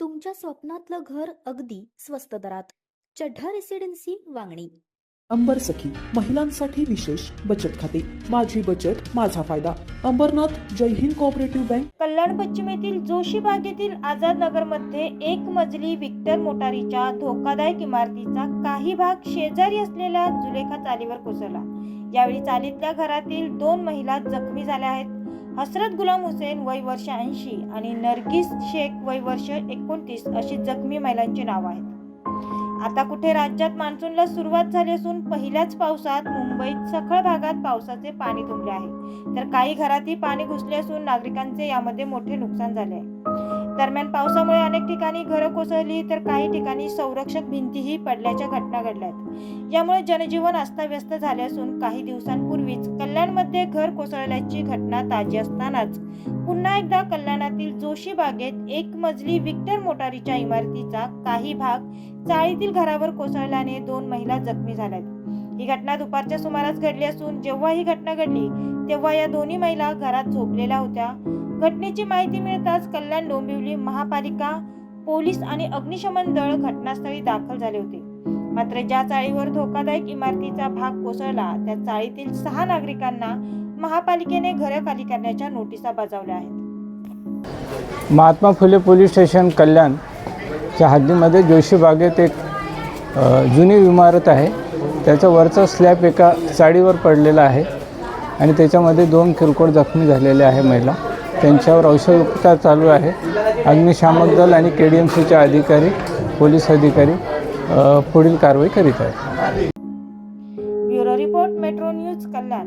तुमच्या स्वप्नातलं घर अगदी स्वस्त दरात. चढ्ढा रेसिडेन्सी वांगणी. अंबर सखी महिलांसाठी विशेष बचत खाते. माझी बचत माझा फायदा. अंबरनाथ जय हिंद कोऑपरेटिव्ह बँक कल्याण पश्चिमेतील जोशी बागेतील आझाद नगरमध्ये एक मजली विक्टर मोटारीच्या धोकादायक इमारतीचा काही भाग शेजारी असलेल्या जुलेखा चालीवर कोसळला. यावेळी चालीतल्या घरातील दोन महिला जखमी झाल्या आहेत हसरत गुलाम हुसेन वय वर्ष ऐंशी आणि नरगिस शेख वय वर्ष एकोणतीस अशी जखमी महिलांची नावं आहेत. आता कुठे राज्यात मान्सूनला सुरुवात झाली असून पहिल्याच पावसात मुंबईत सखळ भागात पावसाचे पाणी तुंबले आहे. तर काही घरातही पाणी घुसले असून नागरिकांचे यामध्ये मोठे नुकसान झाले आहे. दरम्यान पावसामुळे अनेक ठिकाणी घरं कोसळली तर काही ठिकाणी संरक्षक भिंतीही पडल्याच्या घटना घडल्या आहेत यामुळे जनजीवन अस्ताव्यस्त झाले असून काही दिवसांपूर्वीच कल्याणमध्ये घर कोसळल्याची घटना ताजी असतानाच पुन्हा एकदा कल्याणातील जोशी बागेत एक मजली विक्टर मोटारीच्या इमारतीचा काही भाग चाळीतील घरावर कोसळल्याने दोन महिला जखमी झाल्यात. ही घटना दुपारच्या सुमारास घडली असून जेव्हा ही घटना घडली तेव्हा या दोन्ही महिला घरात झोपलेल्या होत्या. घटनेची माहिती मिळताच कल्याण डोंबिवली महापालिका पोलीस आणि अग्निशमन दळ घटनास्थळी दाखल झाले होते. मात्र ज्या चाळीवर धोकादायक इमारतीचा भाग कोसळला त्या चाळीतील सहा नागरिकांना महापालिकेने घरं खाली करण्याच्या नोटिसा बजावल्या आहेत. महात्मा फुले पोलीस स्टेशन कल्याणच्या हद्दीमध्ये जोशी बागेत एक जुनी इमारत आहे. त्याचा वरचा स्लॅब एका चाळीवर पडलेला आहे आणि त्याच्यामध्ये दोन किरकोळ जखमी झालेले आहे महिला. त्यांच्यावर औषधोपचार चालू आहे. अग्निशामक दल आणि के डी एम सीचे अधिकारी पोलीस अधिकारी पुढील कारवाई करीत आहेत. Bureau report metro news Kalyan.